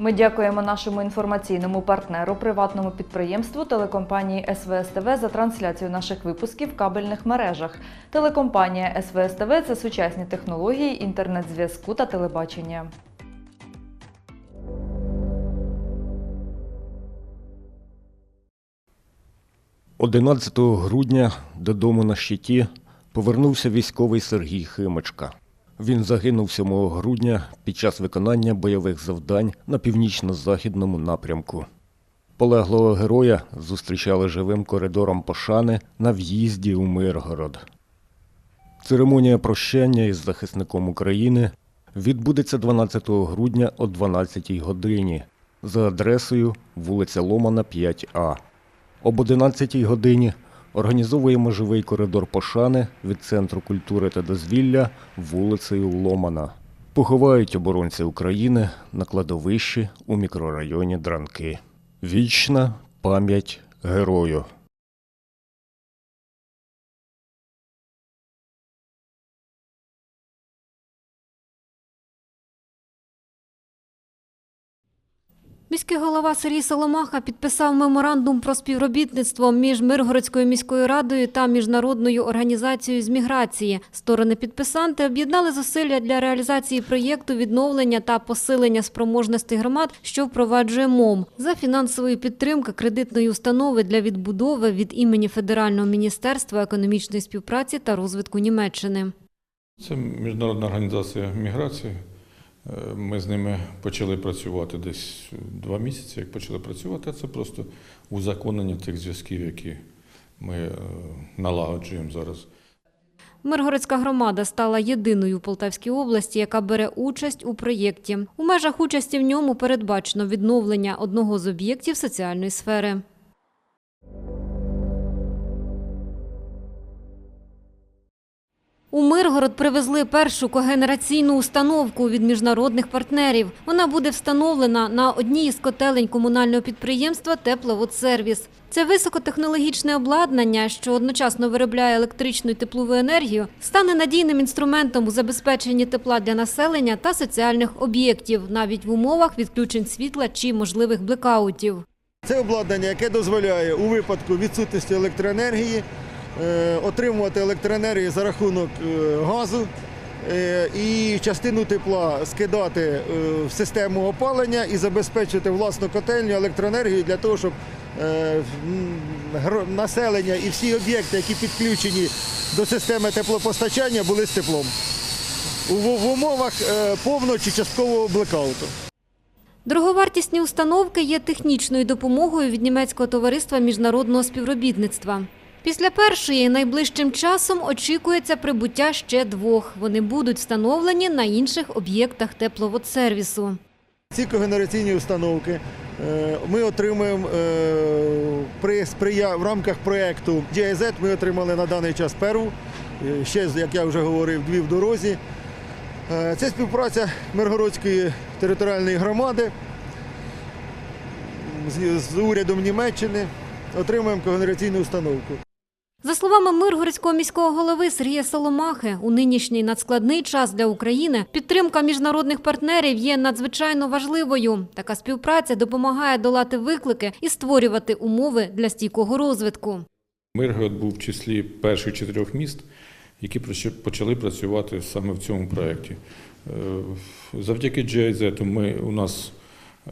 Ми дякуємо нашому інформаційному партнеру, приватному підприємству телекомпанії СВСТВ за трансляцію наших випусків в кабельних мережах. Телекомпанія СВСТВ це сучасні технології інтернет-зв'язку та телебачення. – 11 грудня додому на щиті повернувся військовий Сергій Химочка. Він загинув 7 грудня під час виконання бойових завдань на північно-західному напрямку. Полеглого героя зустрічали живим коридором пошани на в'їзді у Миргород. Церемонія прощання із захисником України відбудеться 12 грудня о 12 годині за адресою вулиця Ломана 5А. Об 11 годині організовуємо живий коридор пошани від Центру культури та дозвілля вулицею Ломана. Поховають оборонці України на кладовищі у мікрорайоні Дранки. Вічна пам'ять герою. Міський голова Сергій Соломаха підписав меморандум про співробітництво між Миргородською міською радою та міжнародною організацією з міграції. Сторони підписанти об'єднали зусилля для реалізації проєкту відновлення та посилення спроможностей громад, що впроваджує МОМ за фінансової підтримки кредитної установи для відбудови від імені Федерального міністерства економічної співпраці та розвитку Німеччини. Це міжнародна організація міграції. Ми з ними почали працювати десь два місяці, як почали працювати. Це просто узаконення тих зв'язків, які ми е, налагоджуємо зараз. Миргородська громада стала єдиною у Полтавській області, яка бере участь у проєкті. У межах участі в ньому передбачено відновлення одного з об'єктів соціальної сфери. У Миргород привезли першу когенераційну установку від міжнародних партнерів. Вона буде встановлена на одній із котелень комунального підприємства «Тепловодсервіс». Це високотехнологічне обладнання, що одночасно виробляє електричну і теплову енергію, стане надійним інструментом у забезпеченні тепла для населення та соціальних об'єктів, навіть в умовах відключень світла чи можливих блекаутів. Це обладнання, яке дозволяє у випадку відсутності електроенергії отримувати електроенергію за рахунок е, газу е, і частину тепла скидати е, в систему опалення і забезпечити власну котельню електроенергією для того, щоб е, населення і всі об'єкти, які підключені до системи теплопостачання, були з теплом в умовах е, повного чи часткового блекауту. Дороговартісні установки є технічною допомогою від німецького товариства міжнародного співробітництва. Після першої найближчим часом очікується прибуття ще двох. Вони будуть встановлені на інших об'єктах тепловодсервісу. Ці когенераційні установки е, ми отримуємо е, в рамках проєкту GIZ ми отримали на даний час перву. Е, Ще, як я вже говорив, дві в дорозі. Це співпраця Миргородської територіальної громади з урядом Німеччини. Отримуємо когенераційну установку. За словами Миргородського міського голови Сергія Соломахи, у нинішній надскладний час для України підтримка міжнародних партнерів є надзвичайно важливою. Така співпраця допомагає долати виклики і створювати умови для стійкого розвитку. Миргород був в числі перших чотирьох міст, які почали працювати саме в цьому проєкті. Е, Завдяки GIZ ми, у нас е,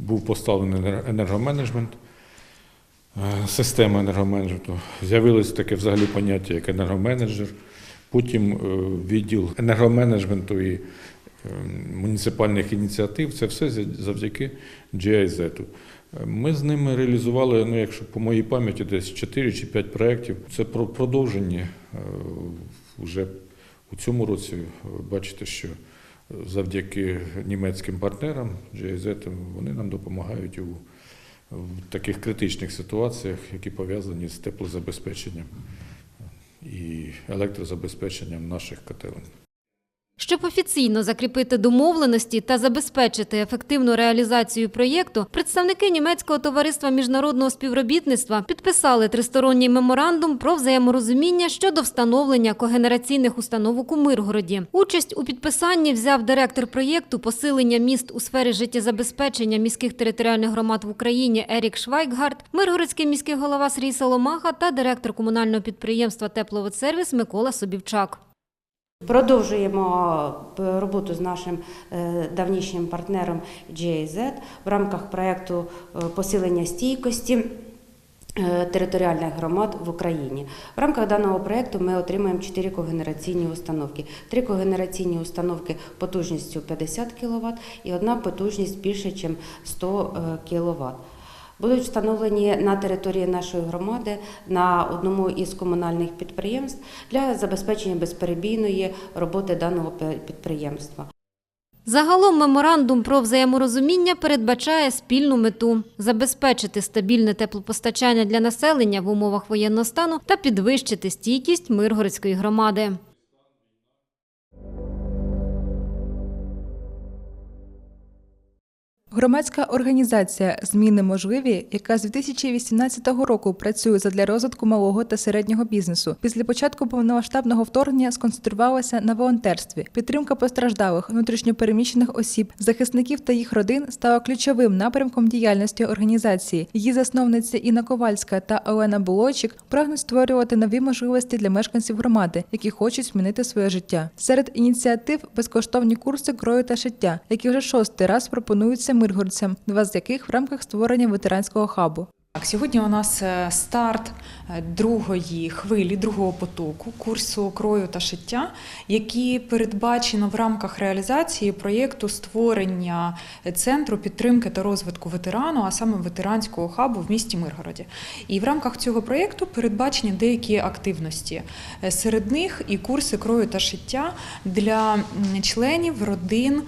був поставлений енер- енергоменеджмент, е, система енергоменеджменту. З'явилось таке взагалі поняття, як енергоменеджер. Потім е, відділ енергоменеджменту і е, муніципальних ініціатив. Це все завдяки GIZ. Ми з ними реалізували, ну, якщо по моїй пам'яті, десь 4 чи 5 проєктів. Це про продовження. Вже у цьому році бачите, що завдяки німецьким партнерам GIZ вони нам допомагають у в таких критичних ситуаціях, які пов'язані з теплозабезпеченням і електрозабезпеченням наших котелень. Щоб офіційно закріпити домовленості та забезпечити ефективну реалізацію проєкту, представники німецького товариства міжнародного співробітництва підписали тристоронній меморандум про взаєморозуміння щодо встановлення когенераційних установок у Миргороді. Участь у підписанні взяв директор проєкту посилення міст у сфері життєзабезпечення міських територіальних громад в Україні Ерік Швайкгард, Миргородський міський голова Срій Соломаха та директор комунального підприємства Тепловодсервіс Микола Собівчак. Продовжуємо е, роботу з нашим е, давнішнім партнером GIZ в рамках проєкту е, посилення стійкості територіальних громад в Україні. В рамках даного проєкту ми отримаємо 4 когенераційні установки. Три когенераційні установки потужністю 50 кВт і одна потужність більше, ніж 100 кВт. Будуть встановлені на території нашої громади на одному із комунальних підприємств для забезпечення безперебійної роботи даного підприємства. Загалом меморандум про взаєморозуміння передбачає спільну мету забезпечити стабільне теплопостачання для населення в умовах воєнного стану та підвищити стійкість Миргородської громади. Громадська організація Зміни можливі, яка з 2018 року працює задля розвитку малого та середнього бізнесу. Після початку повномасштабного вторгнення сконцентрувалася на волонтерстві. Підтримка постраждалих, внутрішньопереміщених осіб, захисників та їх родин стала ключовим напрямком діяльності організації. Її засновниці Інна Ковальська та Олена Булойчик прагнуть створювати нові можливості для мешканців громади, які хочуть змінити своє життя. Серед ініціатив безкоштовні курси крою та шиття, які вже шостий раз пропонуються миргородцям, два з яких в рамках створення ветеранського хабу. Так, сьогодні у нас е, старт е, другої хвилі, другого потоку курсу крою та шиття, який передбачено в рамках реалізації проєкту створення центру підтримки та розвитку ветерану, а саме ветеранського хабу в місті Миргороді. І в рамках цього проєкту передбачені деякі активності. Е, Серед них і курси крою та шиття для членів родин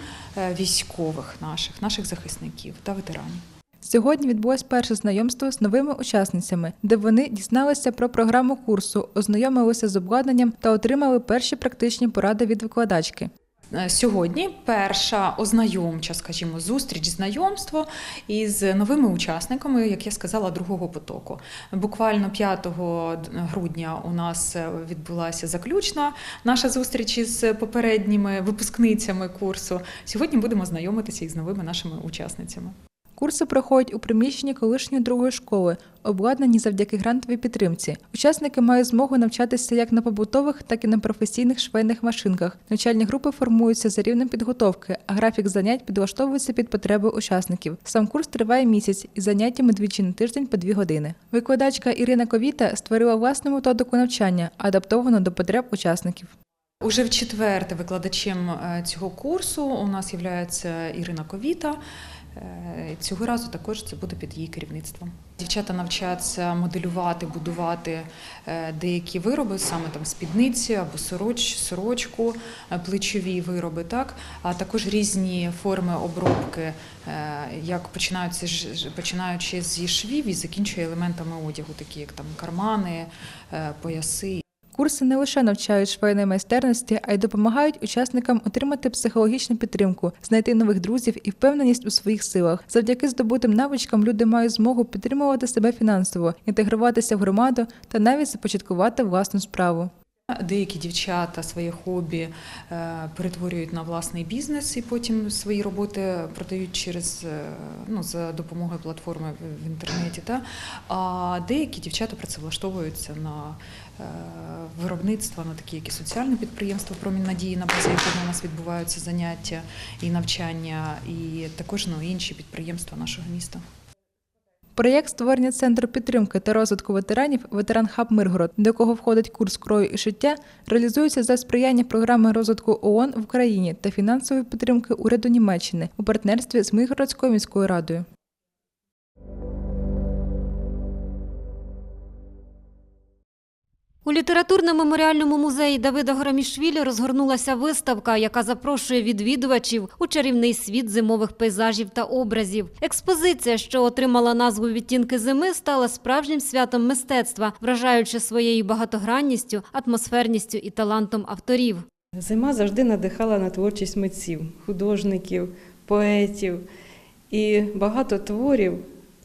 військових наших, наших захисників та ветеранів. Сьогодні відбулось перше знайомство з новими учасницями, де вони дізналися про програму курсу, ознайомилися з обладнанням та отримали перші практичні поради від викладачки. Е, Сьогодні перша ознайомча, скажімо, зустріч, знайомство із новими учасниками, як я сказала, другого потоку. Буквально 5 грудня у нас е, відбулася заключна наша зустріч із попередніми випускницями курсу. Сьогодні будемо знайомитися із новими нашими учасницями. Курси проходять у приміщенні колишньої другої школи, обладнані завдяки грантовій підтримці. Учасники мають змогу навчатися як на побутових, так і на професійних швейних машинках. Навчальні групи формуються за рівнем підготовки, а графік занять підлаштовується під потреби учасників. Сам курс триває місяць із заняттями двічі на тиждень по дві години. Викладачка Ірина Ковіта створила власну методику навчання, адаптовану до потреб учасників. Уже в четверте викладачем е, цього курсу у нас є Ірина Ковіта. Е, Цього разу також це буде під її керівництвом. Дівчата навчаться моделювати, будувати е, деякі вироби, саме там спідниці або сороч, сорочку, е, плечові вироби, так а також різні форми обробки, як починаються починаючи зі швів і закінчує елементами одягу, такі як там кармани, пояси. Курси не лише навчають швейної майстерності, а й допомагають учасникам отримати психологічну підтримку, знайти нових друзів і впевненість у своїх силах. Завдяки здобутим навичкам люди мають змогу підтримувати себе фінансово, інтегруватися в громаду та навіть започаткувати власну справу. Деякі дівчата своє хобі е, перетворюють на власний бізнес і потім свої роботи продають через е, ну, за допомогою платформи в- інтернеті. Та? А деякі дівчата працевлаштовуються на е, виробництва, на такі, як і соціальне підприємство Промінь надії, на базі якого у нас відбуваються заняття і навчання, і також ну, інші підприємства нашого міста. Проєкт створення центру підтримки та розвитку ветеранів Ветеран Хаб Миргород, до якого входить курс крою і шиття, реалізується за сприяння програми розвитку ООН в Україні та фінансової підтримки уряду Німеччини у партнерстві з Миргородською міською радою. У літературно-меморіальному музеї Давида Горамішвілі розгорнулася виставка, яка запрошує відвідувачів у чарівний світ зимових пейзажів та образів. Експозиція, що отримала назву Відтінки зими, стала справжнім святом мистецтва, вражаючи своєю багатогранністю, атмосферністю і талантом авторів. Зима завжди надихала на творчість митців, художників, поетів. І багато творів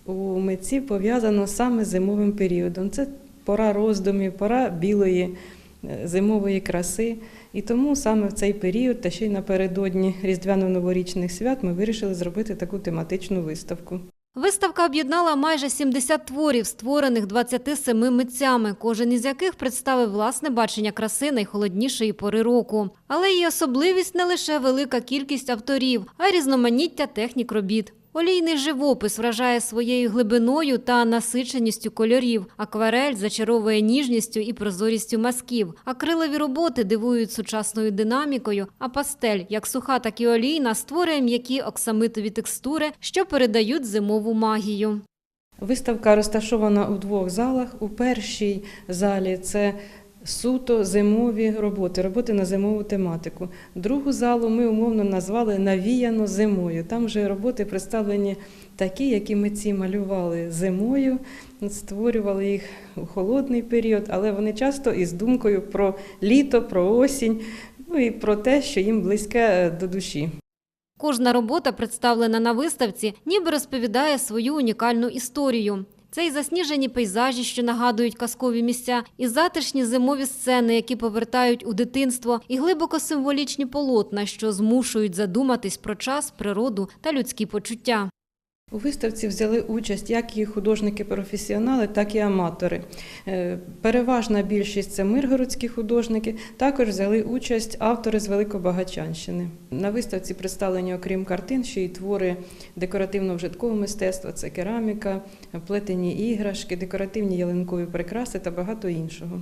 у митців пов'язано саме з зимовим періодом. Це пора роздумів, пора білої е, зимової краси. І тому саме в цей період, та ще й напередодні різдвяно-новорічних свят, ми вирішили зробити таку тематичну виставку. Виставка об'єднала майже 70 творів, створених 27 митцями, кожен із яких представив власне бачення краси найхолоднішої пори року. Але її особливість не лише велика кількість авторів, а й різноманіття технік робіт. Олійний живопис вражає своєю глибиною та насиченістю кольорів. Акварель зачаровує ніжністю і прозорістю мазків. Акрилові роботи дивують сучасною динамікою, а пастель, як суха, так і олійна, створює м'які оксамитові текстури, що передають зимову магію. Виставка розташована у двох залах. У першій залі це суто зимові роботи, роботи на зимову тематику. Другу залу ми умовно назвали Навіяно зимою. Там вже роботи представлені такі, які митці малювали зимою, створювали їх у холодний період, але вони часто із думкою про літо, про осінь, ну і про те, що їм близьке е, до душі. Кожна робота, представлена на виставці, ніби розповідає свою унікальну історію. Це і засніжені пейзажі, що нагадують казкові місця, і затишні зимові сцени, які повертають у дитинство, і глибоко символічні полотна, що змушують задуматись про час, природу та людські почуття. У виставці взяли участь як і художники-професіонали, так і аматори. Е, Переважна більшість це миргородські художники. Також взяли участь автори з Великобагачанщини. На виставці представлені, окрім картин, ще й твори декоративно-вжиткового мистецтва, це кераміка, плетені іграшки, декоративні ялинкові прикраси та багато іншого.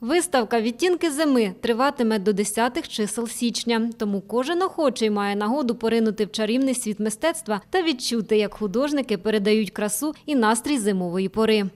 Виставка Відтінки зими триватиме до 10-х чисел січня, тому кожен охочий має нагоду поринути в чарівний світ мистецтва та відчути, як художники передають красу і настрій зимової пори.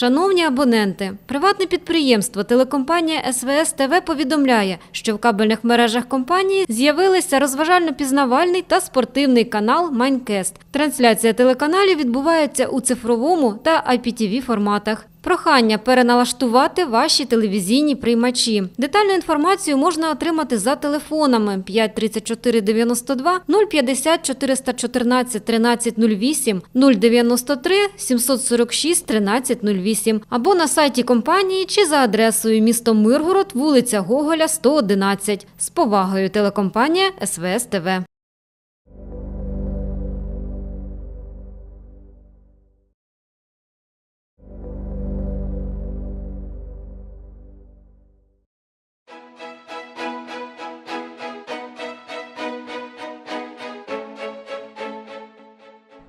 Шановні абоненти, приватне підприємство телекомпанія СВС ТВ повідомляє, що в кабельних мережах компанії з'явилися розважально-пізнавальний та спортивний канал Майнкест. Трансляція телеканалів відбувається у цифровому та IPTV форматах. Прохання переналаштувати ваші телевізійні приймачі. Детальну інформацію можна отримати за телефонами 534 92 050 414 1308 093 746 1308 або на сайті компанії чи за адресою місто Миргород, вулиця Гоголя, 111. З повагою телекомпанія СВС ТВ.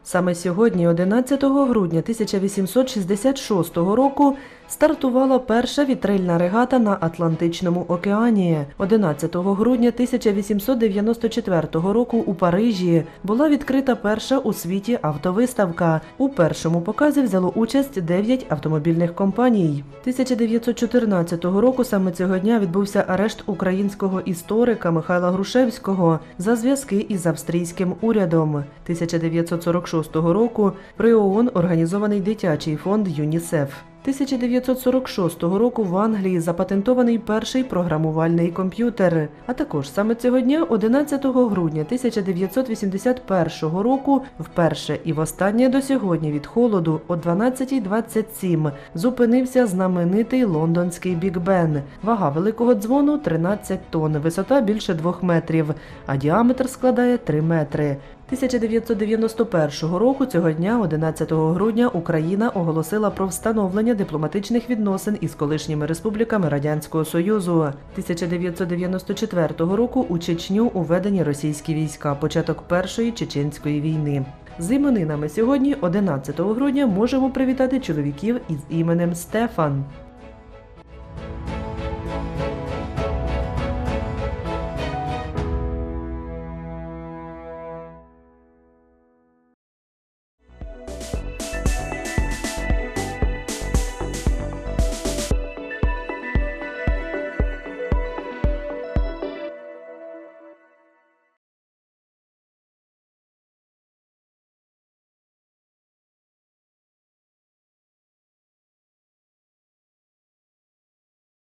Саме сьогодні, 11 грудня 1866 року, стартувала перша вітрильна регата на Атлантичному океані. 11 грудня 1894 року у Парижі була відкрита перша у світі автовиставка. У першому показі взяло участь 9 автомобільних компаній. 1914 року саме цього дня відбувся арешт українського історика Михайла Грушевського за зв'язки із австрійським урядом. 1946 року при ООН організований дитячий фонд ЮНІСЕФ. 1946 року в Англії запатентований перший програмувальний комп'ютер. А також саме цього дня, 11 грудня 1981 року, вперше і востаннє до сьогодні від холоду о 12.27 зупинився знаменитий лондонський Біг Бен. Вага великого дзвону 13 тонн, висота більше 2 метрів, а діаметр складає 3 метри. 1991 року цього дня, 11 грудня, Україна оголосила про встановлення дипломатичних відносин із колишніми республіками Радянського Союзу. 1994 року у Чечню уведені російські війська, початок першої чеченської війни. З іменинами сьогодні, 11 грудня, можемо привітати чоловіків із іменем Стефан.